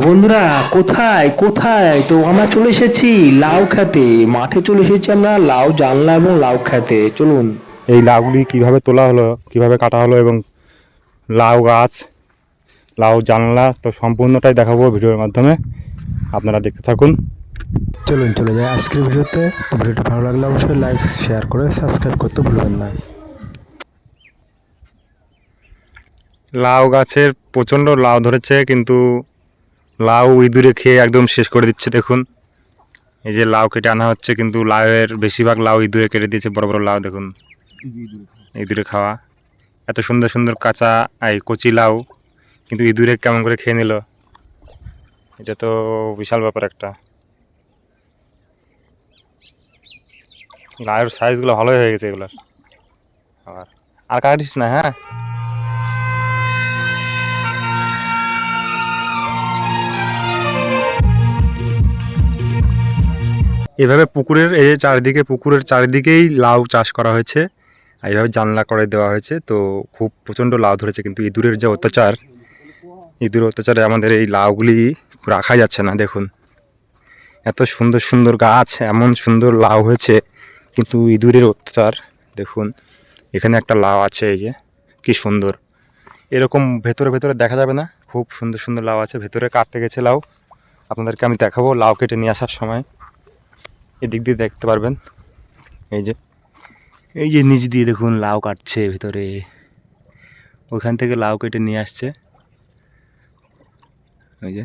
বন্ধুরা কোথায় কোথায়? তো আমরা চলে এসেছি লাউ খেতে। মাঠে চলে এসেছি আমরা লাউ জানলা এবং লাউ খেতে। চলুন। এই লাউগুলি কীভাবে তোলা হলো কীভাবে কাটা হলো এবং লাউ গাছ লাউ জানলা তো সম্পূর্ণটাই দেখাবো ভিডিওর মাধ্যমে। আপনারা দেখতে থাকুন। চলুন চলে যাই আজকের ভিডিওতে। তো ভিডিওটি ভালো লাগলে অবশ্যই লাইক শেয়ার করে সাবস্ক্রাইব করতে ভুলবেন না। লাউ গাছের প্রচণ্ড লাউ ধরেছে কিন্তু লাউ ইঁদুরে খেয়ে একদম শেষ করে দিচ্ছে, দেখুন। এই যে লাউ কেটে আনা হচ্ছে, কিন্তু লাউয়ের বেশিরভাগ লাউ ইঁদুরে কেটে দিয়েছে, বড় বড় লাউ, দেখুন। ইঁদুরে খাওয়া। এত সুন্দর সুন্দর কাঁচা, এই কচি লাউ, কিন্তু ইঁদুরে কেমন করে খেয়ে নিল? এটা তো বিশাল ব্যাপার একটা। লাউয়ের সাইজগুলো ভালোই হয়ে গেছে এগুলার। আর আর কাটিস না হ্যাঁ? এভাবে পুকুরের, এই চারিদিকে, পুকুরের চারিদিকেই লাউ চাষ করা হয়েছে। এইভাবে জানলা করে দেওয়া হয়েছে। তো খুব প্রচণ্ড লাউ ধরেছে। কিন্তু ইঁদুরের যে অত্যাচার, ইঁদুর অত্যাচারে আমাদের এই লাউগুলি রাখা যাচ্ছে না, দেখুন। এত সুন্দর সুন্দর গাছ, এমন সুন্দর লাউ হয়েছে। কিন্তু ইঁদুরের অত্যাচার, দেখুন, এখানে একটা লাউ আছে, এই যে, কি সুন্দর। এরকম ভেতরে ভেতরে দেখা যাবে না। খুব সুন্দর সুন্দর লাউ আছে। ভেতরে কাটতে গেছে লাউ। আপনাদেরকে আমি দেখাবো লাউ কেটে নিয়ে আসার সময়। এদিক দিয়ে দেখতে পারবেন। এই যে। এই যে নিচ দিয়ে দেখুন লাউ কাটছে ভিতরে। ওখান থেকে লাউ কেটে নিয়ে আসছে। ওই যে।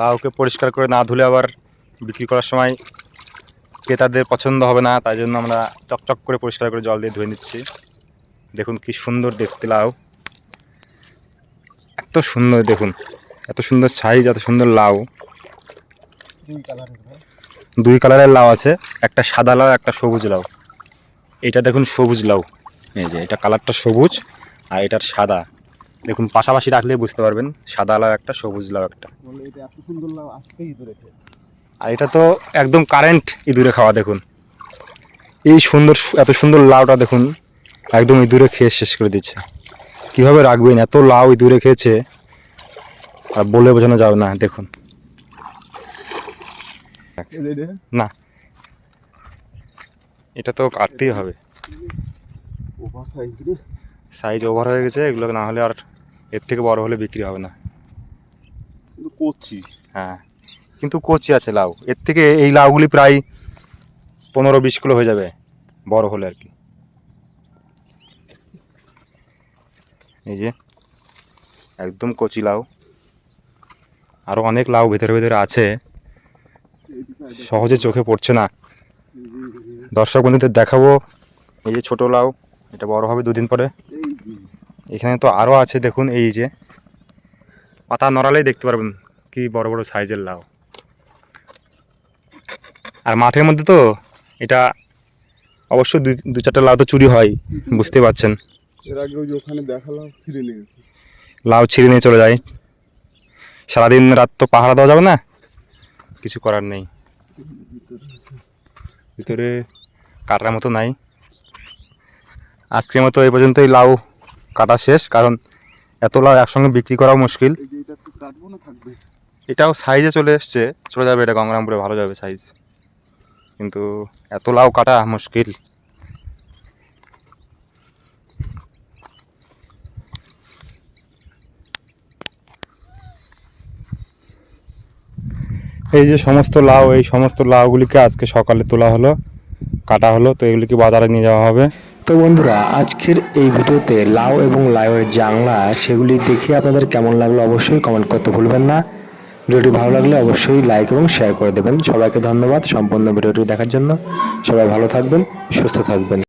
লাউকে পরিষ্কার করে না ধুলে আবার বিক্রি করার সময় ক্রেতাদের পছন্দ হবে না, তাই জন্য আমরা চকচক করে পরিষ্কার করে জল দিয়ে ধুয়ে নিচ্ছি। দেখুন কি সুন্দর দেখতে লাউ। সুন্দর দেখুন এত সুন্দর সাইজ এত সুন্দর লাউ। দুই কালারের লাউ আছে একটা সাদা লাউ একটা সবুজ লাউ। এটা দেখুন সবুজ লাউ। এই যে এটা কালারটা সবুজ আর এটার সাদা। দেখুন পাশাপাশি রাখলে বুঝতে পারবেন সাদা লাউ একটা সবুজ লাউ একটা। আর এটা তো একদম কারেন্ট ইঁদুরে খাওয়া দেখুন। এই সুন্দর এত সুন্দর লাউটা দেখুন একদম ইঁদুরে খেয়ে শেষ করে দিচ্ছে। কীভাবে রাখবেন? এত লাউ ইঁদুরে খেয়েছে। আর বলে বোঝানো যাবে না দেখুন। না। এটা তো কাটতেই হবে। সাইজ ওভার হয়ে গেছে এগুলো না হলে আর এর থেকে বড় হলে বিক্রি হবে না। করছি হ্যাঁ। কিন্তু কচি আছে লাউ। এর থেকে এই লাউগুলি প্রায় পনেরো বিশ কিলো হয়ে যাবে বড় হলে আর কি। এই যে, একদম কচি লাউ। আরও অনেক লাউ ভেতরে ভেতরে আছে। সহজে চোখে পড়ছে না। দর্শক বন্ধুদের দেখাবো এই যে ছোট লাউ, এটা বড় হবে দুদিন পরে। এখানে তো আরও আছে, দেখুন এই যে। পাতা নড়ালেই দেখতে পারবেন কি বড় বড় সাইজের লাউ। আর মাঠের মধ্যে তো এটা অবশ্য দুই দু চারটা লাউ তো চুরি হয় বুঝতে পারছেন। এর আগে ওই যে ওখানে দেখালাম নিয়ে গেছে। লাউ ছিঁড়ে নিয়ে চলে যায়। সারাদিন রাত তো পাহারা দেওয়া যাবে না? কিছু করার নেই। ভিতরে কাটার মতো নাই। আজকের মতো এই পর্যন্তই লাউ কাটা শেষ কারণ এত লাউ একসঙ্গে বিক্রি করাও মুশকিল। এটাও সাইজে চলে এসছে চলে যাবে এটা গঙ্গারামপুরে ভালো যাবে সাইজ কিন্তু এত লাউ কাটা মুশকিল। এই যে সমস্ত লাউ, এই সমস্ত লাউগুলিকে আজকে সকালে তোলা হলো, কাটা হলো, তো এগুলিকে বাজারে নিয়ে যাওয়া হবে। তো বন্ধুরা, আজকের এই ভিডিওতে লাউ এবং লাউয়ের জানলা সেগুলি দেখে আপনাদের কেমন লাগল অবশ্যই কমেন্ট করতে ভুলবেন না। ভিডিওটি ভালো লাগলে অবশ্যই লাইক এবং শেয়ার করে দেবেন। সবাইকে ধন্যবাদ সম্পূর্ণ ভিডিওটি দেখার জন্য। সবাই ভালো থাকবেন, সুস্থ থাকবেন।